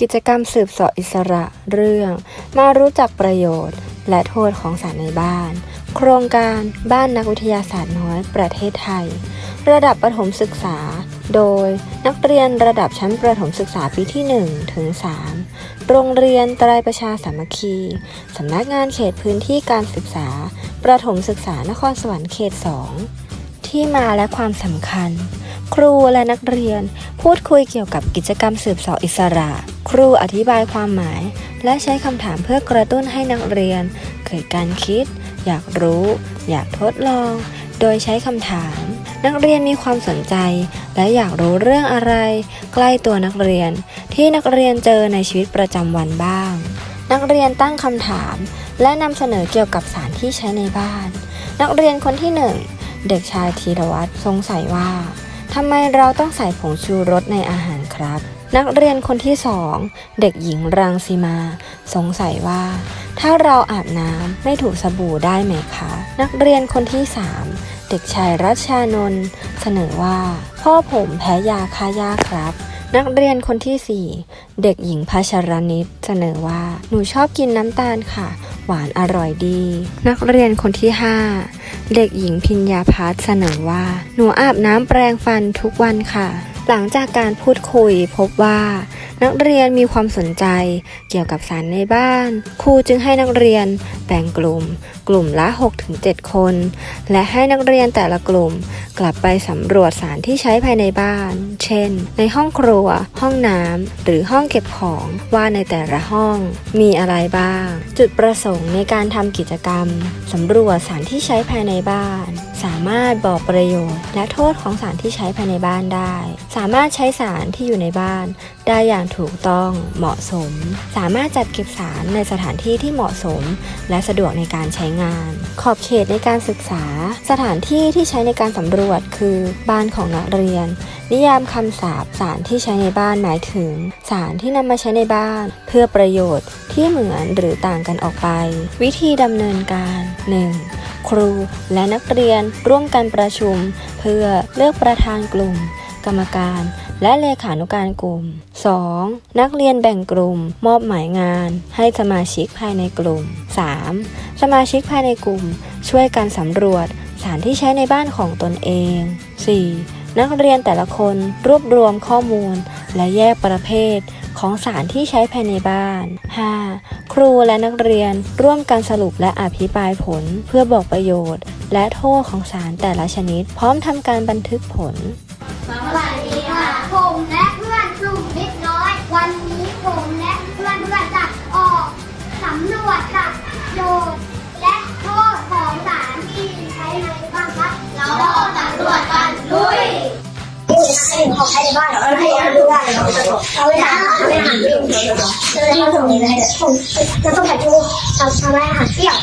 กิจกรรมสืบเสาะอิสระเรื่อง มารู้จักประโยชน์ และโทษของสารในบ้าน โครงการบ้านนักวิทยาศาสตร์น้อยประเทศไทย ระดับประถมศึกษา โดยนักเรียนระดับชั้นประถมศึกษาปีที่1ถึง3โรงเรียนตรายประชาสามัคคีสำนักงานเขตพื้นที่การศึกษา ประถมศึกษานครสวรรค์เขต 2 ที่มาและความสำคัญ ครูและนักเรียน พูดคุยเกี่ยวกับกิจกรรมสืบเสาะอิสระ ครูอธิบายความหมาย และใช้คำถามเพื่อกระตุ้นให้นักเรียน เกิดการคิด อยากรู้ อยากทดลอง โดยใช้คำถาม นักเรียนมีความสนใจ และอยากรู้เรื่องอะไร ใกล้ตัวนักเรียน ที่นักเรียนเจอในชีวิตประจำวันบ้าง นักเรียนตั้งคำถาม และนำเสนอเกี่ยวกับสารที่ใช้ในบ้าน นักเรียนคนที่หนึ่งเด็กชายธีรวัตรสงสัยว่า ทำไมเราต้องใส่ผงชูรสในอาหารครับ นักเรียนคนที่สองเด็กหญิงรังสีมา สงสัยว่า ถ้าเราอาบน้ำไม่ถูกสบู่ได้ไหมคะ นักเรียนคนที่สามเด็กชายรัชชานนท์เสนอว่า พ่อผมแพ้ยาฆ่าหญ้าครับ นักเรียนคนที่สี่เด็กหญิงพัชรนิตเสนอว่า หนูชอบกินน้ำตาลค่ะ หวานอร่อยดี นักเรียนคนที่ห้า เด็กหญิงพิญญาพัฒเสนอว่า หนูอาบน้ำแปรงฟันทุกวันค่ะ หลังจากการพูดคุยพบว่า นักเรียนมีความสนใจเกี่ยวกับสารในบ้าน ครูจึงให้นักเรียนแบ่งกลุ่ม กลุ่มละ 6-7 คน และให้นักเรียนแต่ละกลุ่ม กลับไปสำรวจสารที่ใช้ภายในบ้าน เช่น ในห้องครัว ห้องน้ำหรือห้องเก็บของว่าในแต่ละห้อง มีอะไรบ้าง จุดประสงค์ในการทำกิจกรรมสำรวจสารที่ใช้ภายในบ้าน สามารถบอกประโยชน์ และโทษของสารที่ใช้ภายในบ้านได้ สามารถใช้สารที่อยู่ในบ้าน ได้อย่างถูกต้องเหมาะสม สามารถจัดเก็บสารในสถานที่ที่เหมาะสม และสะดวกในการใช้งาน ขอบเขตในการศึกษา สถานที่ที่ใช้ในการสำรวจคือ บ้านของนักเรียน นิยามคำศัพท์สารที่ใช้ในบ้านหมายถึง สารที่นำมาใช้ในบ้าน เพื่อประโยชน์ที่เหมือนหรือต่างกันออกไป วิธีดำเนินการ 1. ครูและนักเรียนร่วมกันประชุม เพื่อเลือกประธานกลุ่ม กรรมการ และเลขานุการกลุ่ม 2. นักเรียนแบ่งกลุ่ม มอบหมายงาน ให้สมาชิกภายในกลุ่ม 3. สมาชิกภายในกลุ่ม ช่วยกันสำรวจสารที่ใช้ในบ้านของตนเอง 4. นักเรียนแต่ละคนรวบรวมข้อมูล และแยกประเภทของสารที่ใช้ภายในบ้าน 5. ครูและนักเรียนร่วมกันสรุปและอภิปรายผลเพื่อบอกประโยชน์ และโทษของสารแต่ละชนิด พร้อมทำการบันทึกผล เราไปหาอาหารไปหาวิ่งจะได้มาส่งเลยนะผมจะต้องผัดชูทำทำให้อาหารเปรี้ยว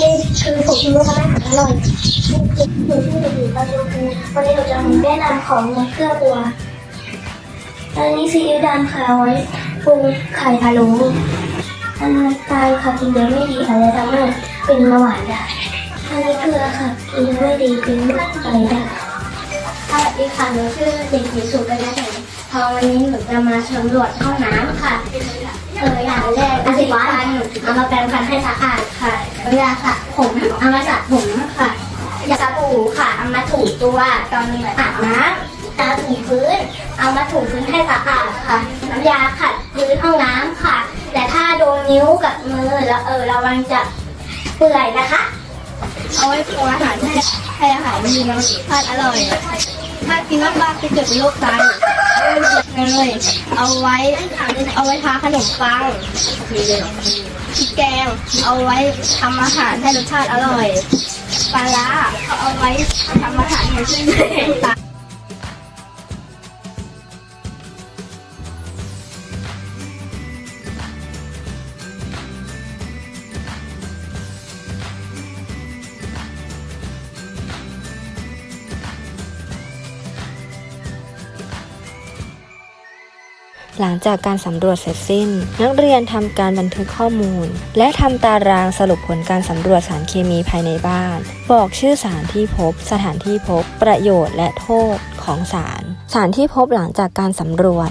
นี่คือผมคิดว่าทำให้อาหารอร่อยหนูชื่อเด็กหญิงปาจูคูวันนี้หนูจะแนะนำของเครื่องตัวอันนี้ซีอิ๊วดำค่ะไว้ปรุงไข่พะโล้อันนี้ตาลค่ะกินเยอะไม่ดีอาจจะทำให้เป็นเบาหวานได้อันนี้เกลือค่ะกินไม่ดีเป็นอะไรได้สวัสดีค่ะหนูชื่อเด็กหญิงสุกัญญาแสง ทองวันนี้หนูจะมาสำรวจห้องน้ำค่ะเอออย่างแรกอาสีฟันเอามาแปรงฟันให้สะอาดค่ะยาสระผมเอามาสระผมค่ะยาสบู่ค่ะเอามาถูตัวตอนนี้อาบน้ำตาถูพื้น เอามาถูพื้นให้สะอาดค่ะ น้ำยาขัดพื้นห้องน้ำค่ะ แต่ถ้าโดนนิ้วกับมือแล้วเออระวังจะเปื่อยนะคะเอาไว้ปรุงอาหารให้ให้อาหารมีรสชาติอร่อย ถ้ากินมากๆจะเกิดเป็นโรคไต เลยเอาไว้ เอาไว้ทาขนมปังพริกแกง เอาไว้ทำอาหารให้รสชาติอร่อย ปลาร้าเอาไว้ทำอาหารให้ชื่นใจ หลังจากการสำรวจเสร็จสิ้น นักเรียนทำการบันทึกข้อมูล และทำตารางสรุปผลการสำรวจสารเคมีภายในบ้าน บอกชื่อสารที่พบ สถานที่พบ ประโยชน์และโทษของสาร สารที่พบหลังจากการสำรวจ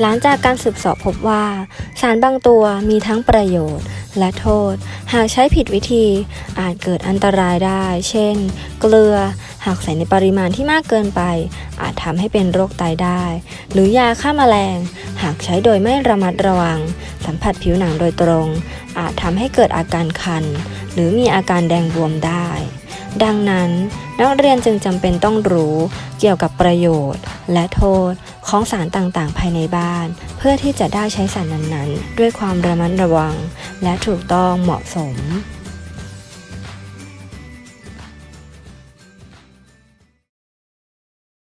หลังจากการสืบสอบพบว่า สารบางตัวมีทั้งประโยชน์และโทษ หากใช้ผิดวิธีอาจเกิดอันตรายได้ เช่น เกลือ หากใส่ในปริมาณที่มากเกินไป อาจทำให้เป็นโรคไตได้ หรือยาฆ่าแมลง หากใช้โดยไม่ระมัดระวัง สัมผัสผิวหนังโดยตรง อาจทำให้เกิดอาการคัน หรือมีอาการแดงบวมได้ ดังนั้น นักเรียนจึงจำเป็นต้องรู้เกี่ยวกับประโยชน์ และโทษของสารต่างๆ ภายในบ้าน เพื่อที่จะได้ใช้สารนั้นๆ ด้วยความระมัดระวัง และถูกต้องเหมาะสม